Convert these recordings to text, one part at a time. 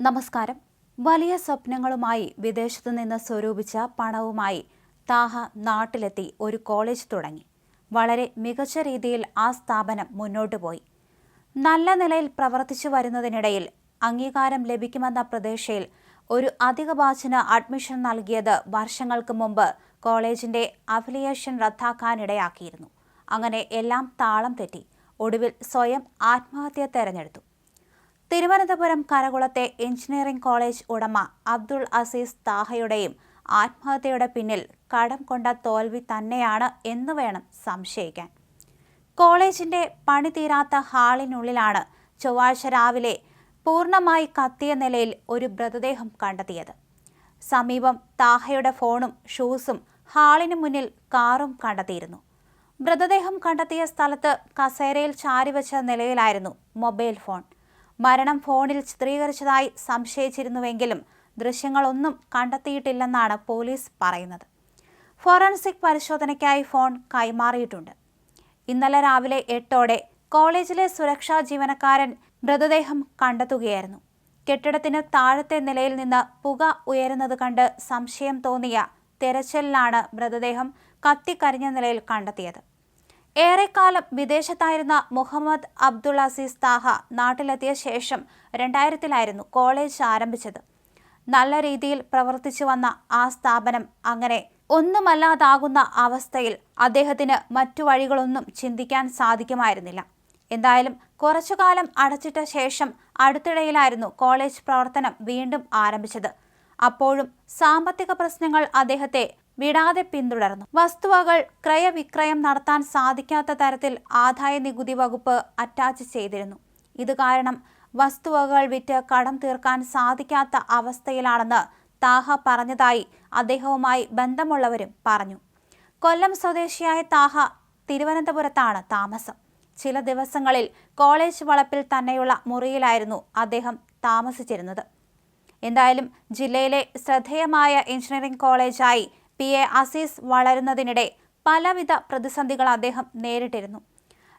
നമസ്കാരം. വലിയ സ്വപ്നങ്ങളുമായി വിദേശത്തു നിന്ന് സ്വരൂപിച്ച പണവുമായി താഹ നാട്ടിലെത്തി ഒരു കോളേജ് തുടങ്ങി. വളരെ മികച്ച രീതിയിൽ ആ സ്ഥാപനം മുന്നോട്ടു പോയി. നല്ല നിലയിൽ പ്രവർത്തിച്ചു വരുന്നതിനിടയിൽ അംഗീകാരം ലഭിക്കുമെന്ന പ്രതീക്ഷയിൽ ഒരു അധിക ബാച്ചിന് അഡ്മിഷൻ നൽകിയത് വർഷങ്ങൾക്ക് മുമ്പ് കോളേജിന്റെ അഫിലിയേഷൻ റദ്ദാക്കാനിടയാക്കിയിരുന്നു. അങ്ങനെ എല്ലാം താളം തെറ്റി. ഒടുവിൽ സ്വയം ആത്മഹത്യ തെരഞ്ഞെടുത്തു. തിരുവനന്തപുരം കരകുളത്തെ എഞ്ചിനീയറിംഗ് കോളേജ് ഉടമ അബ്ദുൾ അസീസ് താഹയുടെയും ആത്മഹത്യയുടെ പിന്നിൽ കടം കൊണ്ട തോൽവി തന്നെയാണ് എന്ന് വേണം സംശയിക്കാൻ. കോളേജിന്റെ പണി തീരാത്ത ഹാളിനുള്ളിലാണ് ചൊവ്വാഴ്ച രാവിലെ പൂർണമായി കത്തിയ നിലയിൽ ഒരു മൃതദേഹം കണ്ടെത്തിയത്. സമീപം താഹയുടെ ഫോണും ഷൂസും ഹാളിന് മുന്നിൽ കാറും കണ്ടെത്തിയിരുന്നു. മൃതദേഹം കണ്ടെത്തിയ സ്ഥലത്ത് കസേരയിൽ ചാരിവെച്ച നിലയിലായിരുന്നു മൊബൈൽ ഫോൺ. മരണം ഫോണിൽ ചിത്രീകരിച്ചതായി സംശയിച്ചിരുന്നുവെങ്കിലും ദൃശ്യങ്ങളൊന്നും കണ്ടെത്തിയിട്ടില്ലെന്നാണ് പോലീസ് പറയുന്നത്. ഫോറൻസിക് പരിശോധനയ്ക്കായി ഫോൺ കൈമാറിയിട്ടുണ്ട്. ഇന്നലെ രാവിലെ എട്ടോടെ കോളേജിലെ സുരക്ഷാ ജീവനക്കാരൻ മൃതദേഹം കണ്ടെത്തുകയായിരുന്നു. കെട്ടിടത്തിന് താഴത്തെ നിലയിൽ നിന്ന് പുക ഉയരുന്നത് കണ്ട് സംശയം തോന്നിയ തെരച്ചിലിലാണ് മൃതദേഹം കത്തിക്കരിഞ്ഞ നിലയിൽ കണ്ടെത്തിയത്. ഏറെക്കാലം വിദേശത്തായിരുന്ന മുഹമ്മദ് അബ്ദുൾ അസീസ് താഹ നാട്ടിലെത്തിയ ശേഷം രണ്ടായിരത്തിലായിരുന്നു കോളേജ് ആരംഭിച്ചത്. നല്ല രീതിയിൽ പ്രവർത്തിച്ചു വന്ന ആ സ്ഥാപനം അങ്ങനെ ഒന്നുമല്ലാതാകുന്ന അവസ്ഥയിൽ അദ്ദേഹത്തിന് മറ്റു വഴികളൊന്നും ചിന്തിക്കാൻ സാധിക്കുമായിരുന്നില്ല. എന്തായാലും കുറച്ചുകാലം അടച്ചിട്ട ശേഷം അടുത്തിടയിലായിരുന്നു കോളേജ് പ്രവർത്തനം വീണ്ടും ആരംഭിച്ചത്. അപ്പോഴും സാമ്പത്തിക പ്രശ്നങ്ങൾ അദ്ദേഹത്തെ വിടാതെ പിന്തുടർന്നു. വസ്തുവകൾ ക്രയവിക്രയം നടത്താൻ സാധിക്കാത്ത തരത്തിൽ ആദായ നികുതി വകുപ്പ് അറ്റാച്ച് ചെയ്തിരുന്നു. ഇത് കാരണം വസ്തുവകൾ വിറ്റ് കടം തീർക്കാൻ സാധിക്കാത്ത അവസ്ഥയിലാണെന്ന് താഹ പറഞ്ഞതായി അദ്ദേഹവുമായി ബന്ധമുള്ളവരും പറഞ്ഞു. കൊല്ലം സ്വദേശിയായ താഹ തിരുവനന്തപുരത്താണ് താമസം. ചില ദിവസങ്ങളിൽ കോളേജ് വളപ്പിൽ തന്നെയുള്ള മുറിയിലായിരുന്നു അദ്ദേഹം താമസിച്ചിരുന്നത്. എന്തായാലും ജില്ലയിലെ ശ്രദ്ധേയമായ എഞ്ചിനീയറിംഗ് കോളേജായി പി എ അസീസ് വളരുന്നതിനിടെ പലവിധ പ്രതിസന്ധികൾ അദ്ദേഹം നേരിട്ടിരുന്നു.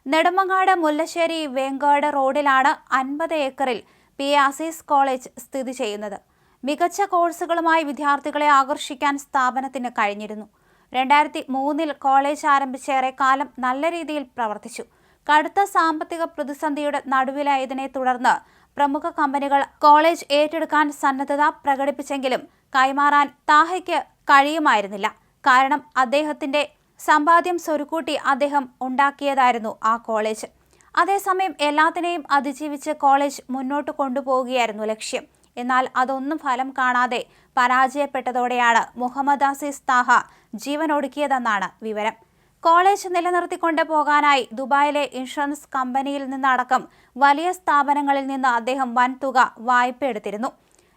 നെടുമങ്ങാട് മുല്ലശ്ശേരി വേങ്കാട് റോഡിലാണ് അൻപത് ഏക്കറിൽ പി എ അസീസ് കോളേജ് സ്ഥിതി ചെയ്യുന്നത്. മികച്ച കോഴ്സുകളുമായി വിദ്യാർത്ഥികളെ ആകർഷിക്കാൻ സ്ഥാപനത്തിന് കഴിഞ്ഞിരുന്നു. രണ്ടായിരത്തി മൂന്നിൽ കോളേജ് ആരംഭിച്ചേറെ കാലം നല്ല രീതിയിൽ പ്രവർത്തിച്ചു. കടുത്ത സാമ്പത്തിക പ്രതിസന്ധിയുടെ നടുവിലായതിനെ തുടർന്ന് പ്രമുഖ കമ്പനികൾ കോളേജ് ഏറ്റെടുക്കാൻ സന്നദ്ധത പ്രകടിപ്പിച്ചെങ്കിലും കൈമാറാൻ താഹയ്ക്ക് കഴിയുമായിരുന്നില്ല. കാരണം അദ്ദേഹത്തിന്റെ സമ്പാദ്യം സ്വരുക്കൂട്ടി അദ്ദേഹം ഉണ്ടാക്കിയതായിരുന്നു ആ കോളേജ്. അതേസമയം എല്ലാത്തിനെയും അതിജീവിച്ച് കോളേജ് മുന്നോട്ട് കൊണ്ടുപോവുകയായിരുന്നു ലക്ഷ്യം. എന്നാൽ അതൊന്നും ഫലം കാണാതെ പരാജയപ്പെട്ടതോടെയാണ് മുഹമ്മദ് അസീസ് താഹ ജീവനൊടുക്കിയതെന്നാണ് വിവരം. കോളേജ് നിലനിർത്തിക്കൊണ്ട് പോകാനായി ദുബായിലെ ഇൻഷുറൻസ് കമ്പനിയിൽ നിന്നടക്കം വലിയ സ്ഥാപനങ്ങളിൽ നിന്ന് അദ്ദേഹം വൻതുക വായ്പ എടുത്തിരുന്നു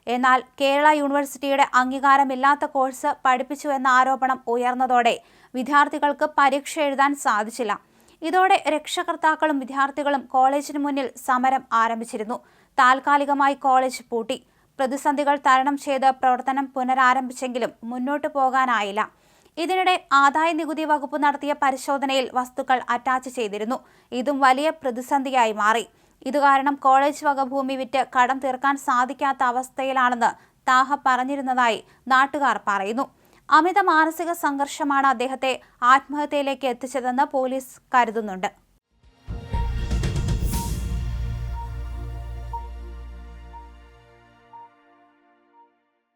എന്നാൽ കേരള യൂണിവേഴ്സിറ്റിയുടെ അംഗീകാരമില്ലാത്ത കോഴ്സ് പഠിപ്പിച്ചു എന്ന ആരോപണം ഉയർന്നതോടെ വിദ്യാർത്ഥികൾക്ക് പരീക്ഷ എഴുതാൻ സാധിച്ചില്ല. ഇതോടെ രക്ഷകർത്താക്കളും വിദ്യാർത്ഥികളും കോളേജിന് മുന്നിൽ സമരം ആരംഭിച്ചിരുന്നു. താൽക്കാലികമായി കോളേജ് പൂട്ടി. പ്രതിസന്ധികൾ തരണം ചെയ്ത് പ്രവർത്തനം പുനരാരംഭിച്ചെങ്കിലും മുന്നോട്ട് പോകാനായില്ല. ഇതിനിടെ ആദായ നികുതി വകുപ്പ് നടത്തിയ പരിശോധനയിൽ വസ്തുക്കൾ അറ്റാച്ച് ചെയ്തിരുന്നു. ഇതും വലിയ പ്രതിസന്ധിയായി മാറി. ഇതുകാരണം കോളേജ് വക ഭൂമി വിറ്റ് കടം തീർക്കാൻ സാധിക്കാത്ത അവസ്ഥയിലാണെന്ന് താഹ പറഞ്ഞിരുന്നതായി നാട്ടുകാർ പറയുന്നു. അമിത മാനസിക സംഘർഷമാണ് അദ്ദേഹത്തെ ആത്മഹത്യയിലേക്ക് എത്തിച്ചതെന്ന് പോലീസ് കരുതുന്നുണ്ട്.